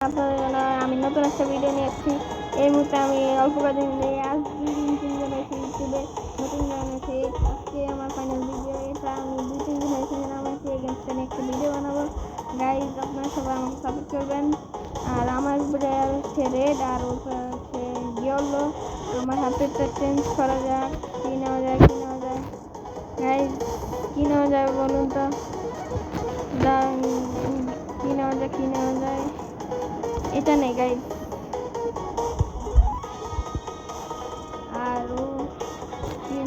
আপনাদের জন্য আমি নতুন একটা ভিডিও নিয়ে এসেছি এই মুহূর্তে আমি অল্প কদিন ধরে আজ দুই দিন তিন দিন হয়েছে ইউটিউবে নতুন গান আছে আজকে আমার ফাইনাল ভিডিও এটা আমি দুই তিন দিন হয়েছে আমাকে এই গেমসটা নিয়ে একটা ভিডিও বানাবো। গাইজ আপনারা সবাই আমাকে সাপোর্ট করবেন। আর আমার প্লেয়ার হচ্ছে রেড আর ওটা হচ্ছে ইয়েলো আমার হাতেরটা চেঞ্জ করা যাক, কী নেওয়া যায়, কী নেওয়া যায়। গাইজ কী নেওয়া যায় বলুন তো? কী নেওয়া যায়, কী নেওয়া যায়? এটা নেই গাইড আর ও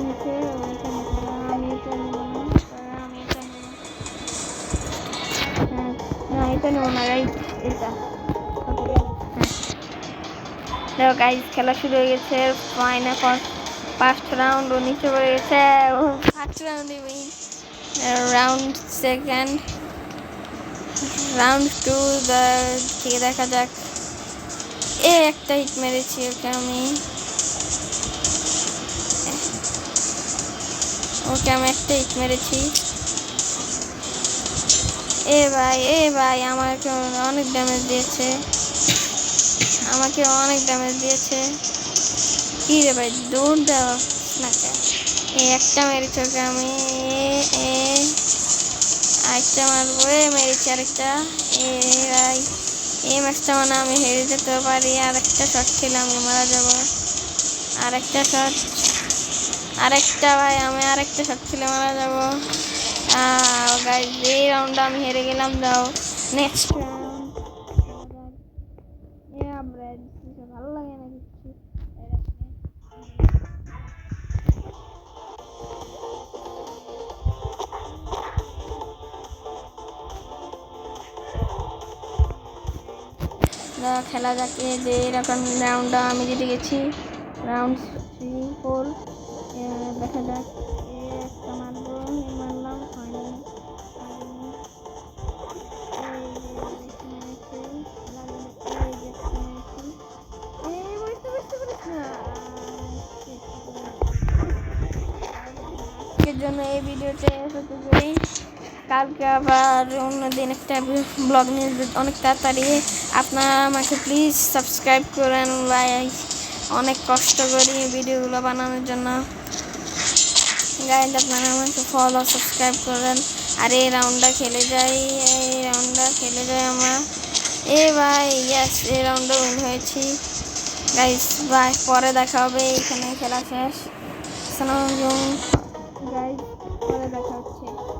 নিচে আমি এটা নেব না আমি এটা নেব। হ্যাঁ না এটা এটা। হ্যাঁ। দেখো গাইজ খেলা শুরু হয়ে গেছে। ফাইনাল ফার্স্ট রাউন্ড ও নিচে পড়ে গেছে। ফার্স্ট রাউন্ডে রাউন্ড সেকেন্ড রাউন্ড টু থেকে দেখা যাক। এ একটা হিট মেরেছি ওকে আমি। ওকে আমি একটা হিট মেরেছি। এ ভাই এ ভাই, আমাকে অনেক ড্যামেজ দিয়েছে। আমাকে অনেক ড্যামেজ দিয়েছে। কি রে ভাই, দৌড় দেওয়া না? এই একটা মেরেছি ওকে আমি, এ এ। আরেকটা মারবো মেরেছি আরেকটা। এ ভাই এই ম্যাচটা মানে আমি হেরে যেতে পারি। আর একটা শট খেলে মারা যাব। আর একটা শট আরেকটা ভাই, আমি আরেকটা শট খেলে মারা যাব। গাইজ এই রাউন্ডটা আমি হেরে গেলাম দাও নেক্সট রাউন্ড ভালো লাগে না কিছু। খেলা যাকে যে এরকম রাউন্ডটা আমি জিতে গেছি রাউন্ড থ্রি ফোর দেখা যাক হয়নি। এই যে এখানে আছে, কালকে আবার অন্য দিন একটা ব্লগ নিয়ে অনেক তাড়াতাড়ি। আপনারা আমাকে প্লিজ সাবস্ক্রাইব করেন ভাই অনেক কষ্ট করি ভিডিওগুলো বানানোর জন্য। গাইড আপনারা আমাকে ফলো সাবস্ক্রাইব করেন। আর এই রাউন্ডটা খেলে যাই, এই রাউন্ডটা খেলে যাই আমরা। এ ভাই ইয়াস এই রাউন্ডে উইন হয়েছি। গাইস বাই পরে দেখা হবে এখানে খেলা শেষ। গাইজ পরে দেখা হচ্ছে।